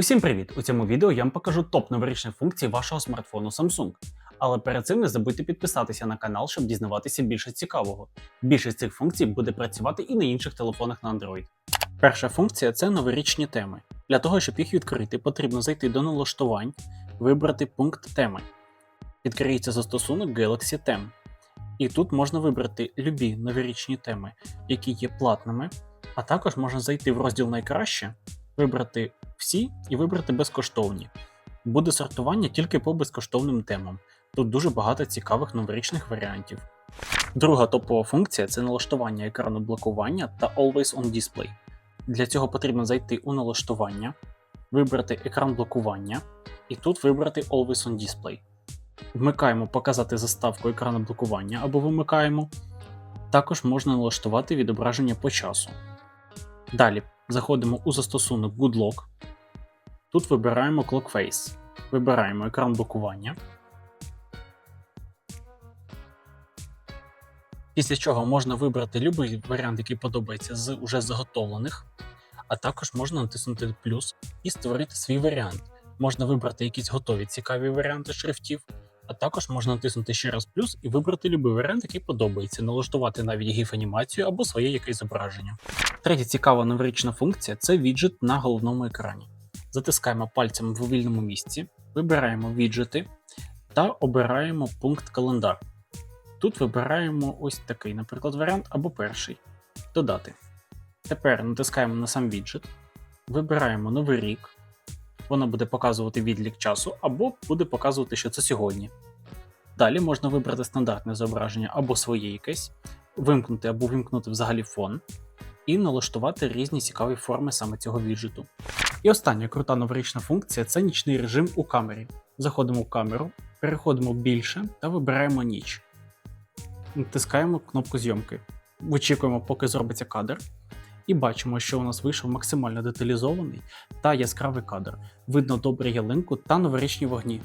Усім привіт! У цьому відео я вам покажу топ новорічних функцій вашого смартфону Samsung. Але перед цим не забудьте підписатися на канал, щоб дізнаватися більше цікавого. Більшість цих функцій буде працювати і на інших телефонах на Android. Перша функція це новорічні теми. Для того, щоб їх відкрити, потрібно зайти до налаштувань, вибрати пункт теми. Відкриється застосунок Galaxy Theme. І тут можна вибрати любі новорічні теми, які є платними, а також можна зайти в розділ найкраще, вибрати всі і вибрати безкоштовні. Буде сортування тільки по безкоштовним темам. Тут дуже багато цікавих новорічних варіантів. Друга топова функція це налаштування екрану блокування та Always on Display. Для цього потрібно зайти у налаштування, вибрати екран блокування і тут вибрати Always on Display. Вмикаємо показати заставку екрану блокування або вимикаємо. Також можна налаштувати відображення по часу. Далі заходимо у застосунок GoodLock. Тут вибираємо Clock Face. Вибираємо екран блокування. Після чого можна вибрати будь-який варіант, який подобається з уже заготовлених, а також можна натиснути плюс і створити свій варіант. Можна вибрати якісь готові цікаві варіанти шрифтів, а також можна натиснути ще раз плюс і вибрати будь-який варіант, який подобається, налаштувати навіть гіф-анімацію або своє якесь зображення. Третя цікава новорічна функція це віджит на головному екрані. Затискаємо пальцем в вільному місці, вибираємо віджити та обираємо пункт календар. Тут вибираємо ось такий, наприклад, варіант або перший додати. Тепер натискаємо на сам віджит, вибираємо новий рік. Воно буде показувати відлік часу, або буде показувати, що це сьогодні. Далі можна вибрати стандартне зображення або своє якесь, вимкнути або вимкнути взагалі фон, і налаштувати різні цікаві форми саме цього віджиту. І остання крута новорічна функція це нічний режим у камері. Заходимо в камеру, переходимо більше та вибираємо ніч. Натискаємо кнопку зйомки. Вичікуємо, поки зробиться кадр. І бачимо, що у нас вийшов максимально деталізований та яскравий кадр. Видно добре ялинку та новорічні вогні.